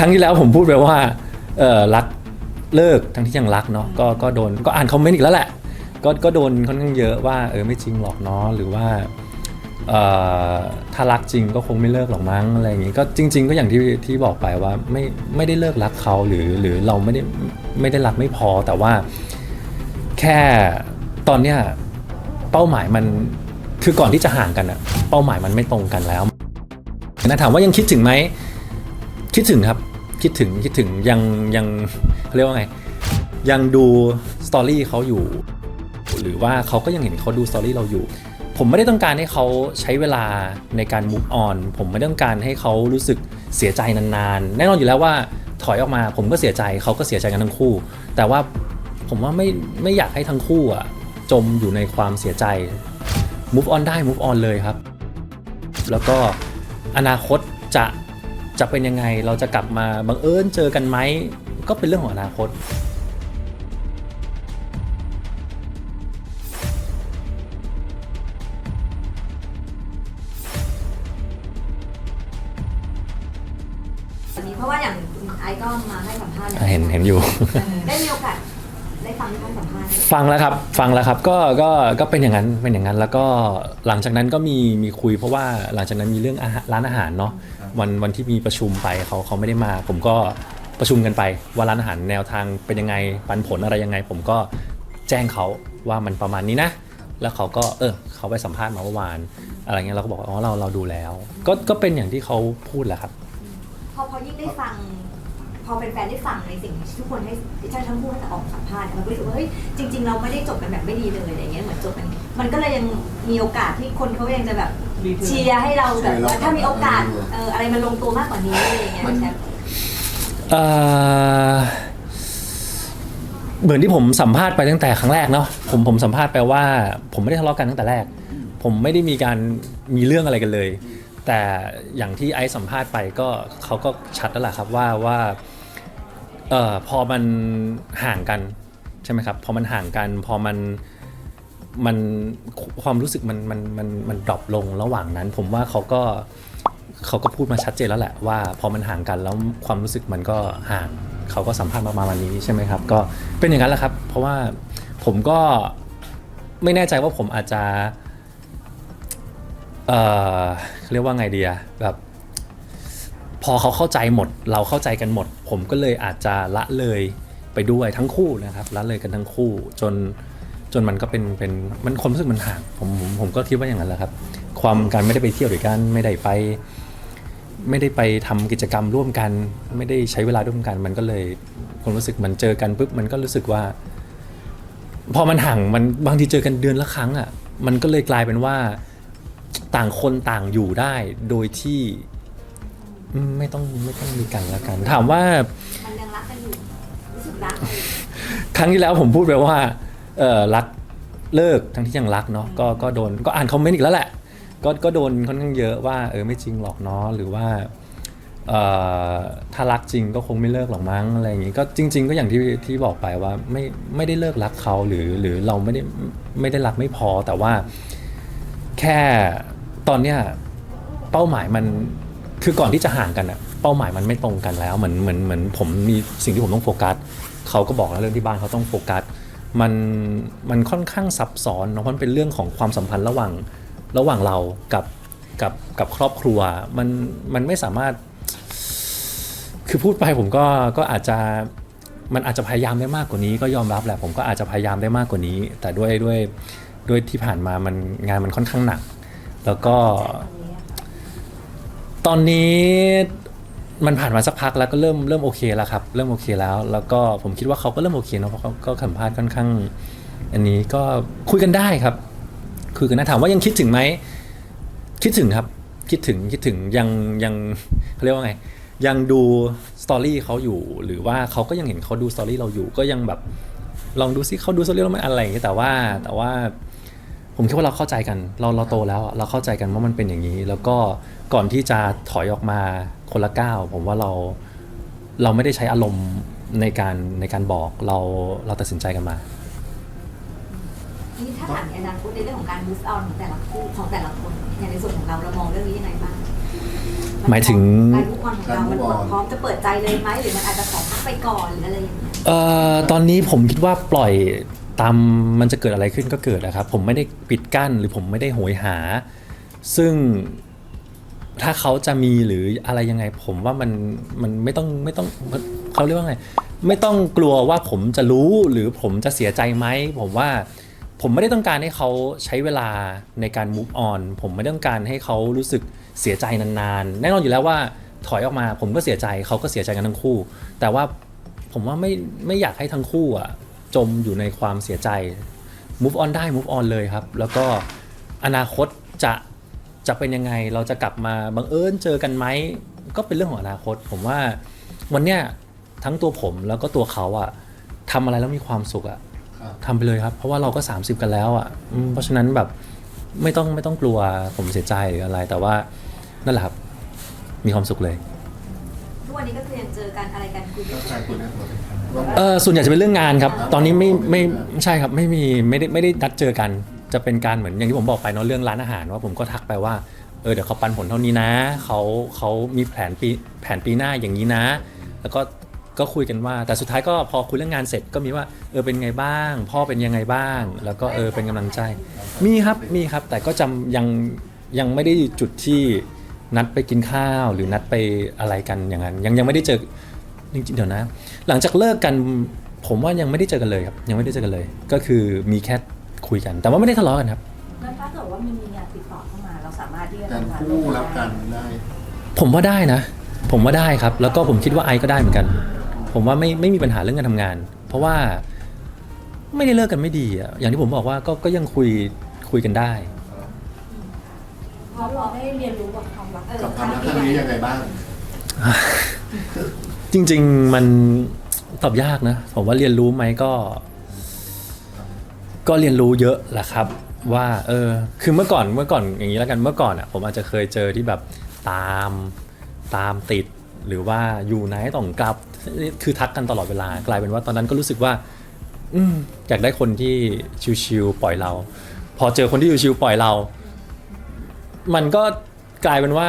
ครั้งที่แล้วผมพูดไปว่าเออรักเลิกทั้งที่ยังรักเนาะก็ก็โดนก็อ่านคอมเมนต์อีกแล้วแหละ ก็ก็โดนค่อนข้างเยอะว่าเออไม่จริงหรอกเนาะหรือว่าเอ่อถ้ารักจริงก็คงไม่เลิกหรอกมั้งอะไรอย่างงี้ก็จริง ๆ ก็อย่างที่ที่บอกไปว่าไม่ไม่ได้เลิกรักเขาหรือหรือเราไม่ได้ไม่ได้รักไม่พอแต่ว่าแค่ตอนเนี้ยเป้าหมายมันคือก่อนที่จะห่างกันอะเป้าหมายมันไม่ตรงกันแล้วนะถามว่ายังคิดถึงไหมคิดถึงครับ คิดถึงคิดถึงยังยังเขาเรียกว่าไง ยังดูสตอรี่เขาอยู่ หรือว่าเขาก็ยังเห็นเขาดูสตอรี่เราอยู่ ผมไม่ได้ต้องการให้เขาใช้เวลาในการ move on ผมไม่ต้องการให้เขารู้สึกเสียใจนานๆ แน่นอนอยู่แล้วว่าถอยออกมา ผมก็เสียใจเขาก็เสียใจกันทั้งคู่ แต่ว่าผมว่าไม่ไม่อยากให้ทั้งคู่อะจมอยู่ในความเสียใจ move on ได้ move on เลยครับ แล้วก็อนาคตจะ จะเป็นยังไงเราจะกลับมาบังเอิญเจอกันไหมก็เป็นเรื่องของอนาคต วันนี้เพราะว่าอย่างคุณไอซ์ก็มาให้สัมภาษณ์เห็นเห็นอยู่ ได้มีโอกาสได้ฟังที่เขาสัมภาษณ์ฟังแล้วครับฟังแล้วครับก็ก็ก็เป็นอย่างนั้นเป็นอย่างนั้นแล้วก็หลังจากนั้นก็มีมีคุยเพราะว่าหลังจากนั้นมีเรื่องอาหารร้านอาหารเนาะ วันวันที่มีประชุมไปเขาเขาไม่ได้มา ผมก็ประชุมกันไปว่าร้านอาหารแนวทางเป็นยังไงปันผลอะไรยังไง ผมก็แจ้งเขาว่ามันประมาณนี้นะ แล้วเขาก็เออเขาไปสัมภาษณ์มาเมื่อวาน อะไรเงี้ยเราก็บอกว่าอ๋อเราเราดูแล้ว ก็ก็เป็นอย่างที่เขาพูดแหละครับ พอพอยิ่งได้ฟัง พอเป็นแฟนได้ฟังในสิ่งที่ทุกคนให้ที่ทั้งคู่ให้ออกสัมภาษณ์เนี่ยมันก็รู้สึกว่าเฮ้ยจริง ๆ เราไม่ได้จบกันแบบไม่ดีเลยอะไรเงี้ยเหมือนจบกันมันก็เลยยังมีโอกาสที่คนเขายังจะแบบเชียร์ให้เราแบบว่าถ้ามีโอกาสเอออะไรมันลงตัวมากกว่านี้อะไรเงี้ยแชมป์เอ่อเหมือนที่ผมสัมภาษณ์ไปตั้งแต่ครั้งแรกเนาะผมผมสัมภาษณ์ไปว่า ผมไม่ได้ทะเลาะกันตั้งแต่แรก ผมไม่ได้มีการมีเรื่องอะไรกันเลย แต่อย่างที่ไอซ์สัมภาษณ์ไปก็เขาก็ชัดแล้วแหละครับว่าว่า เอ่อพอมันห่างกันใช่ไหมครับ พอมันห่างกัน พอมันมันความรู้สึกมันมันมันมันดรอปลงระหว่างนั้น ผมว่าเขาก็เขาก็พูดมาชัดเจนแล้วแหละว่า พอมันห่างกันแล้วความรู้สึกมันก็ห่างเขาก็สัมภาษณ์มาประมาณนนี้ใช่ไหมครับ ก็เป็นอย่างนั้นแหละครับ เพราะว่าผมก็ไม่แน่ใจว่าผมอาจจะเอ่อเรียกว่าไงดีอะแบบ พอเขาเข้าใจหมด เราเข้าใจกันหมด ผมก็เลยอาจจะละเลยไปด้วยทั้งคู่นะครับละเลยกันทั้งคู่จนจนมันก็เป็นเป็นมันความรู้สึกมันห่างผมผมผมก็คิดว่าอย่างนั้นแหละครับ ความการไม่ได้ไปเที่ยวด้วยกันไม่ได้ไป ไม่ได้ไปทำกิจกรรมร่วมกัน ไม่ได้ใช้เวลาร่วมกัน มันก็เลยความรู้สึกมันเจอกันปุ๊บมันก็รู้สึกว่า พอมันห่างมันบางทีเจอกันเดือนละครั้งอะมันก็เลยกลายเป็นว่าต่างคนต่างอยู่ได้โดยที่ ไม่ต้องไม่ต้องมีกันละกัน ถามว่ามันยังรักกันอยู่รู้สึกรักเลยครั้งที่แล้วผมพูดไปว่าเออรักเลิกทั้งที่ยังรักเนาะก็ก็โดนก็อ่านคอมเมนต์อีกแล้วแหละ ก็ก็โดนค่อนข้างเยอะว่าเออไม่จริงหรอกเนาะหรือว่าเอ่อถ้ารักจริงก็คงไม่เลิกหรอกมั้งอะไรอย่างงี้ก็จริง ๆ ก็อย่างที่ที่บอกไปว่าไม่ไม่ได้เลิกรักเขาหรือหรือเราไม่ได้ไม่ได้รักไม่พอแต่ว่าแค่ตอนเนี้ยเป้าหมายมัน คือก่อนที่จะห่างกันอะเป้าหมายมันไม่ตรงกันแล้วเหมือนเหมือนเหมือนผมมีสิ่งที่ผมต้องโฟกัสเขาก็บอกแล้วเรื่องที่บ้านเขาต้องโฟกัสมันมันค่อนข้างซับซ้อนเนอะเพราะมันเป็นเรื่องของความสัมพันธ์ระหว่างระหว่างเรากับกับกับครอบครัวมันมันไม่สามารถ คือพูดไปผมก็ก็อาจจะมันอาจจะพยายามได้มากกว่านี้ ก็ยอมรับแหละผมก็อาจจะพยายามได้มากกว่านี้ แต่ด้วยด้วยด้วยที่ผ่านมามันงานมันค่อนข้างหนัก แล้วก็ ตอนนี้มันผ่านมาสักพักแล้วก็เริ่มเริ่มโอเคแล้วครับ เริ่มโอเคแล้ว แล้วก็ผมคิดว่าเขาก็เริ่มโอเคเนอะเพราะเขาก็สัมภาษณ์ค่อนข้าง อันนี้ก็คุยกันได้ครับคุยกันนะถามว่ายังคิดถึงไหมคิดถึงครับ คิดถึงคิดถึงยังยังเขาเรียกว่าไง ยังดูสตอรี่เขาอยู่ หรือว่าเขาก็ยังเห็นเขาดูสตอรี่เราอยู่ ก็ยังแบบลองดูซิเขาดูสตอรี่เราไม่อะไรอย่างเงี้ยแต่ว่าแต่ว่า ผมคิดว่าเราเข้าใจกัน เราเราโตแล้วอะเราเข้าใจกันว่ามันเป็นอย่างนี้ แล้วก็ก่อนที่จะถอยออกมาคนละก้าวผมว่าเราเราไม่ได้ใช้อารมณ์ในการในการบอกเราเราตัดสินใจกันมา นี่ถ้าถามในอนาคตในเรื่องของการ move on ของแต่ละคู่ของแต่ละคนอย่างในส่วนของเราเรามองเรื่องนี้ยังไงบ้างหมายถึง การมุกออนของเรา มันการ move on พร้อมจะเปิดใจเลยไหมหรือมันอาจจะขอพักไปก่อนหรืออะไรอย่างเงี้ย เอ่อตอนนี้ผมคิดว่าปล่อย ตามมันจะเกิดอะไรขึ้นก็เกิดนะครับ ผมไม่ได้ปิดกั้นหรือผมไม่ได้โหยหา ซึ่งถ้าเขาจะมีหรืออะไรยังไง ผมว่ามันมันไม่ต้องไม่ต้องเขาเรียกว่าไง ไม่ต้องกลัวว่าผมจะรู้หรือผมจะเสียใจไหมผมว่าผมไม่ได้ต้องการให้เขาใช้เวลาในการ move on ผมไม่ต้องการให้เขารู้สึกเสียใจนานๆ แน่นอนอยู่แล้วว่าถอยออกมา ผมก็เสียใจเขาก็เสียใจกันทั้งคู่ แต่ว่าผมว่าไม่ไม่อยากให้ทั้งคู่อะ จมอยู่ในความเสียใจ move on ได้ move on เลยครับ แล้วก็อนาคตจะจะเป็นยังไงเราจะกลับมาบังเอิญเจอกันไหมก็เป็นเรื่องของอนาคต ผมว่าวันเนี้ยทั้งตัวผมแล้วก็ตัวเขาอะทำอะไรแล้วมีความสุขอะครับทำไปเลยครับ เพราะว่าเราก็ 30 กันแล้วอะอืมเพราะฉะนั้นแบบไม่ต้องไม่ต้องกลัวผมเสียใจหรืออะไร แต่ว่านั่นแหละครับมีความสุขเลย ทุกวันนี้ก็คือยังเจอกันอะไรกันคุยกัแล้น เออส่วนใหญ่จะเป็นเรื่องงานครับ ตอนนี้ไม่ไม่ใช่ครับไม่มีไม่ได้ไม่ได้นัดเจอกัน จะเป็นการเหมือนอย่างที่ผมบอกไปเนาะเรื่องร้านอาหารว่าผมก็ทักไปว่าเออเดี๋ยวเขาปันผลเท่านี้นะเขาเขามีแผนปีแผนปีหน้าอย่างนี้นะ แล้วก็ก็คุยกันว่า แต่สุดท้ายก็พอคุยเรื่องงานเสร็จก็มีว่าเออเป็นไงบ้าง พ่อเป็นยังไงบ้าง แล้วก็เออเป็นกำลังใจ มีครับมีครับ แต่ก็จำยังยังไม่ได้จุดที่นัดไปกินข้าวหรือนัดไปอะไรกันอย่างนั้น ยังยังไม่ได้เจอ จริงๆเดี๋ยวนะ หลังจากเลิกกันผมว่ายังไม่ได้เจอกันเลยครับ ยังไม่ได้เจอกันเลย ก็คือมีแค่คุยกัน แต่ว่าไม่ได้ทะเลาะกันครับ แล้วถ้าเกิดว่ามันมีงานติดต่อเข้ามาเราสามารถที่จะการทำงานคู่รับกันได้ผมว่าได้นะ ผมว่าได้ครับ แล้วก็ผมคิดว่าไอซ์ก็ได้เหมือนกัน ผมว่าไม่ไม่มีปัญหาเรื่องการทำงาน เพราะว่าไม่ได้เลิกกันไม่ดีอะอย่างที่ผมบอกว่าก็ก็ยังคุยคุยกันได้ พอเราได้เรียนรู้กับความรักเออกับความรักครั้งนี้ยังไงบ้าง จริง ๆ มันตอบยากนะผมว่าเรียนรู้ไหมก็ ก็เรียนรู้เยอะแหละครับ ว่า เออ คือเมื่อก่อนเมื่อก่อนอย่างนี้แล้วกันเมื่อก่อนอะผมอาจจะเคยเจอที่แบบตามตามติดหรือว่าอยู่ไหนต้องกลับ คือทักกันตลอดเวลากลายเป็นว่าตอนนั้นก็รู้สึกว่า อืมอยากได้คนที่ชิวๆปล่อยเรา พอเจอคนที่ชิวๆปล่อยเรา มันก็ กลายเป็นว่า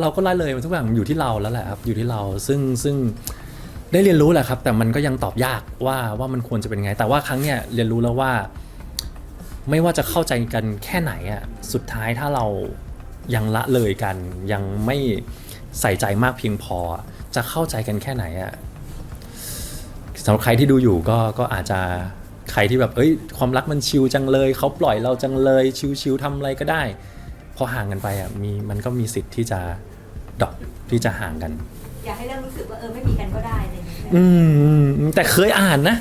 เราก็ละเลยมันทุกอย่างอยู่ที่เราแล้วแหละครับอยู่ที่เราซึ่งซึ่งได้เรียนรู้แหละครับ แต่มันก็ยังตอบยากว่าว่ามันควรจะเป็นไง แต่ว่าครั้งเนี้ยเรียนรู้แล้วว่า ไม่ว่าจะเข้าใจกันแค่ไหนอะสุดท้ายถ้าเรายังละเลยกัน ยังไม่ใส่ใจมากเพียงพอ จะเข้าใจกันแค่ไหนอะสำหรับใครที่ดูอยู่ก็ก็อาจจะใครที่แบบเอ้ย ความรักมันชิวจังเลยเขาปล่อยเราจังเลยชิวๆทำอะไรก็ได้ พอห่างกันไปอะมีมันก็มีสิทธิ์ที่จะดรอปที่จะห่างกัน อยากให้เริ่มรู้สึกว่าเออไม่มีกันก็ได้อะไรอย่างเงี้ยอืมแต่เคยอ่านนะ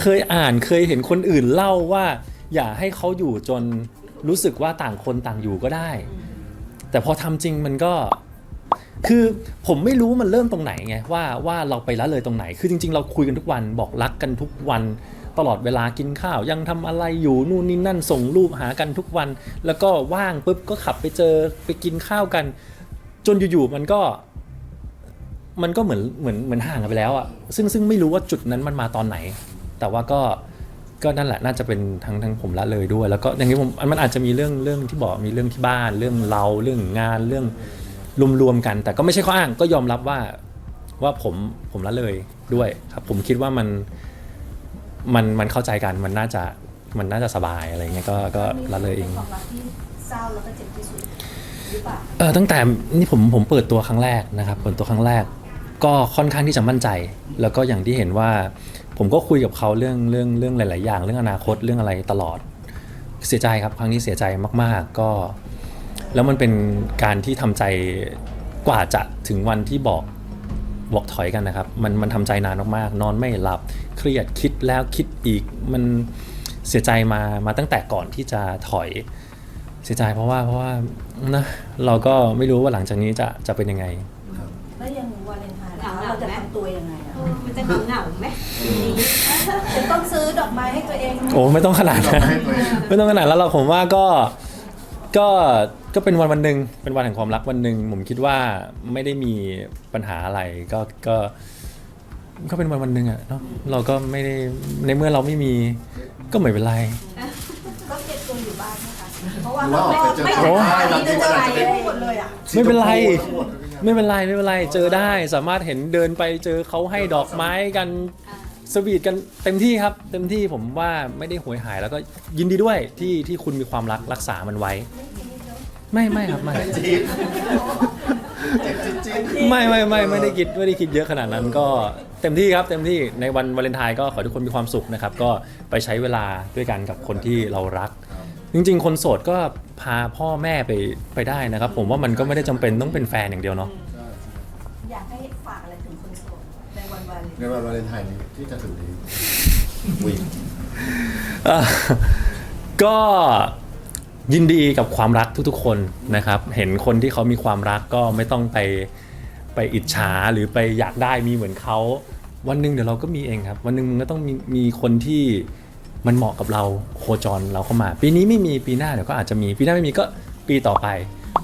เคยอ่านเคยเห็นคนอื่นเล่าว่า อย่าให้เขาอยู่จนรู้สึกว่าต่างคนต่างอยู่ก็ได้ แต่พอทำจริงมันก็ คือผมไม่รู้มันเริ่มตรงไหนไงว่าว่าเราไปละเลยตรงไหน คือจริง ๆ เราคุยกันทุกวันบอกรักกันทุกวัน ตลอดเวลากินข้าว ยังทำอะไรอยู่นู่นนี่นั่นส่งรูปหากันทุกวัน แล้วก็ว่างปุ๊บก็ขับไปเจอไปกินข้าวกัน จนอยู่ๆมันก็ มันก็เหมือนเหมือนเหมือนห่างกันไปแล้วอะซึ่งซึ่งไม่รู้ว่าจุดนั้นมันมาตอนไหน แต่ว่าก็ก็นั่นแหละน่าจะเป็นทั้งทั้งผมละเลยด้วย แล้วก็อย่างนี้ผมมันอาจจะมีเรื่องเรื่องที่บอกมีเรื่องที่บ้าน เรื่องเราเรื่องงานเรื่องรวมๆกัน แต่ก็ไม่ใช่ข้ออ้างก็ยอมรับว่าว่าผมผมละเลยด้วยครับ ผมคิดว่ามัน มันมันเข้าใจกันมันน่าจะมันน่าจะสบายอะไรเงี้ยก็ก็ละเลยเองความรักที่เศร้าแล้วก็เจ็บที่สุดหรือเปล่าเออตั้งแต่นี่ผมผมเปิดตัวครั้งแรกนะครับเปิดตัวครั้งแรก ก็ค่อนข้างที่จะมั่นใจ แล้วก็อย่างที่เห็นว่า ผมก็คุยกับเขาเรื่องเรื่องเรื่องหลาย ๆ อย่าง เรื่องอนาคตเรื่องอะไรตลอด เสียใจครับครั้งนี้เสียใจมาก ๆ ก็ แล้วมันเป็นการที่ทำใจกว่าจะถึงวันที่บอก บอกถอยกันนะครับ มันมันทำใจนานมากๆ นอนไม่หลับ เครียดคิดแล้วคิดอีก มันเสียใจมามาตั้งแต่ก่อนที่จะถอย เสียใจเพราะว่าเพราะว่านะเราก็ไม่รู้ว่าหลังจากนี้จะจะเป็นยังไง แล้วยังวาเลนไทน์นะคะเราจะทำตัวยังไงอะเออมันจะเหงาเหงาๆไหมจะต้องซื้อดอกไม้ให้ตัวเองไหม โอ้ไม่ต้องขนาดเรานั้นให้ตัวเองไม่ต้องขนาดแล้วเราผมว่าก็ ก็ก็เป็นวันวันหนึ่งเป็นวันแห่งความรักวันหนึ่งผมคิดว่าไม่ได้มีปัญหาอะไรก็ก็ก็เป็นวันวันหนึ่งอะเนาะเราก็ไม่ได้ในเมื่อเราไม่มีก็ไม่เป็นไร ก็เก็บตัวอยู่บ้านนะคะเพราะหว่ารือว่าออกไปเจอไม่เขาได้ได้ไม่บางทีได้มันอาจจะเป็นหมดเลยอะไม่เป็นไรทั้งหมดไม่เป็นไรไม่เป็นไรเจอได้สามารถเห็นเดินไปเจอเขาให้ดอกไม้กัน สวีทกันเต็มที่ครับเต็มที่ผมว่าไม่ได้หวยหายแล้วก็ยินดีด้วยที่ที่คุณมีความรักรักษามันไว้ ไม่ไม่ครับไม่จี๊ดเจ็บจี๊ดจี๊ดไม่ไม่ไม่ไม่ได้คิดไม่ได้คิดเยอะขนาดนั้นก็เต็มที่ครับเต็มที่ในวันวาเลนไทน์ก็ขอให้ทุกคนมีความสุขนะครับ ก็ไปใช้เวลาด้วยกันกับคนที่เรารัก จริง ๆ คนโสดก็พาพ่อแม่ไปไปได้นะครับ ผมว่ามันก็ไม่ได้จำเป็นต้องเป็นแฟนอย่างเดียวเนาะ ในวันวาเลนไทน์นี้ที่จะถึงนี้อุ้ยเอ่อก็ยินดีกับความรักทุกๆ คนนะครับ เห็นคนที่เขามีความรักก็ไม่ต้องไปไปอิจฉาหรือไปอยากได้มีเหมือนเขาวันหนึ่งเดี๋ยวเราก็มีเองครับ วันหนึ่งมันก็ต้องมีมีคนที่มันเหมาะกับเราโคจรเราเข้ามา ปีนี้ไม่มีปีหน้าเดี๋ยวก็อาจจะมีปีหน้าไม่มีก็ปีต่อไป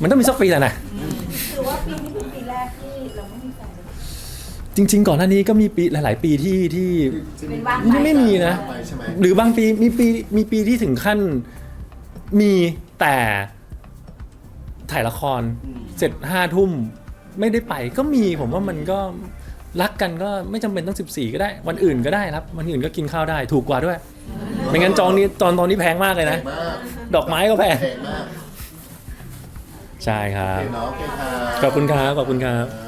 มันต้องมีสักปีแหละนะ คือว่าปีนี้เป็นปีแรกที่เราไม่มีแฟน จริง ๆ ก่อนหน้านี้ก็มีปีหลาย ๆ ปีที่ที่เป็นว่างนี่ไม่มีนะ ไปใช่ไหมหรือบางปีมีปีมีปีที่ถึงขั้นมีแต่ถ่ายละครเสร็จห้าทุ่มไม่ได้ไปก็มีผมว่ามันก็รักกันก็ไม่จำเป็นต้อง 14 ก็ได้ วันอื่นก็ได้ครับ วันอื่นก็กินข้าวได้ถูกกว่าด้วย ไม่งั้นจองนี้ตอนตอนนี้แพงมากเลยแพนะงมากดอกไม้ก็แพงแพงมากใช่ครัโอบเคเนาะโอเคครับ ขอบคุณครับขอบคุณครับ